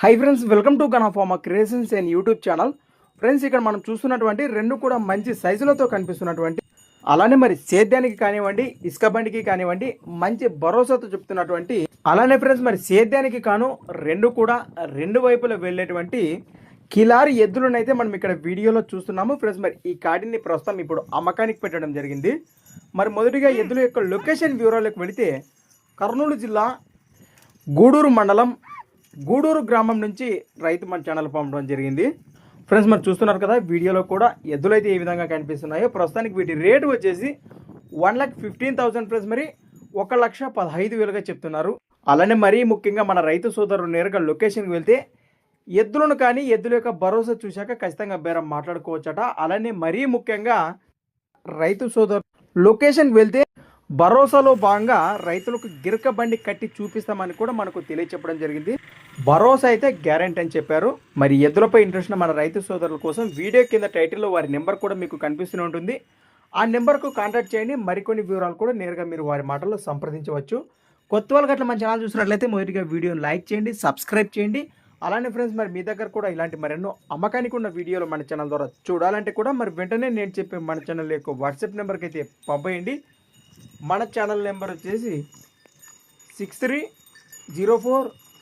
High friends welcome to గనాఫార్మా creations and YouTube channel friends ఇక్కడ మనం చూస్తున్నటువంటి రెండు కూడా మంచి సైజులతో కనిపిస్తున్నటువంటి అలానే మరి సేద్యానికి కానివ్వండి ఇసుక బండికి కానివ్వండి మంచి భరోసాతో చెప్తున్నటువంటి అలానే ఫ్రెండ్స్ మరి సేద్యానికి కాను రెండు కూడా రెండు వైపులా వెళ్ళేటువంటి కిలారి ఎద్దులనైతే మనం ఇక్కడ వీడియోలో చూస్తున్నాము. ఫ్రెండ్స్ మరి ఈ కాడిని ప్రస్తుతం ఇప్పుడు అమ్మకానికి పెట్టడం జరిగింది. మరి మొదటిగా ఎద్దుల యొక్క లొకేషన్ వివరాలకు వెళితే కర్నూలు జిల్లా గూడూరు మండలం గూడూరు గ్రామం నుంచి రైతు మన ఛానల్ పంపడం జరిగింది. ఫ్రెండ్స్ మరి చూస్తున్నారు కదా వీడియోలో కూడా ఎద్దులు అయితే ఏ విధంగా కనిపిస్తున్నాయో ప్రస్తుతానికి వీటి రేటు వచ్చేసి one lakh fifteen thousand friends మరి ఒక లక్ష పదహైదు వేలుగా చెప్తున్నారు. అలానే మరీ ముఖ్యంగా మన రైతు సోదరుడు నేరుగా లొకేషన్కి వెళ్తే ఎద్దులను కానీ ఎద్దుల యొక్క భరోసా చూశాక ఖచ్చితంగా బేరం మాట్లాడుకోవచ్చట. అలానే మరీ ముఖ్యంగా రైతు సోదరు లొకేషన్కి వెళ్తే భరోసాలో భాగంగా రైతులకు గిరక బండి కట్టి చూపిస్తామని కూడా మనకు తెలియచెప్పడం జరిగింది. భరోసా అయితే గ్యారంటీ అని చెప్పారు. మరి ఎద్దులపై ఇంట్రెస్ట్ మన రైతు సోదరుల కోసం వీడియో కింద టైటిల్లో వారి నెంబర్ కూడా మీకు కనిపిస్తూనే ఉంటుంది. ఆ నెంబర్కు కాంటాక్ట్ చేయండి. మరికొన్ని వివరాలు కూడా నేరుగా మీరు వారి మాటల్లో సంప్రదించవచ్చు. కొత్త వాళ్ళకి అట్లా మన ఛానల్ చూసినట్లయితే మొదటిగా వీడియోని లైక్ చేయండి సబ్స్క్రైబ్ చేయండి. అలానే ఫ్రెండ్స్ మరి మీ దగ్గర కూడా ఇలాంటి మరెన్నో అమ్మకానికి ఉన్న వీడియోలు మన ఛానల్ ద్వారా చూడాలంటే కూడా మరి వెంటనే నేను చెప్పే మన ఛానల్ యొక్క వాట్సాప్ నెంబర్కి అయితే పంపేయండి. మన ఛానల్ నెంబర్ వచ్చేసి six three zero four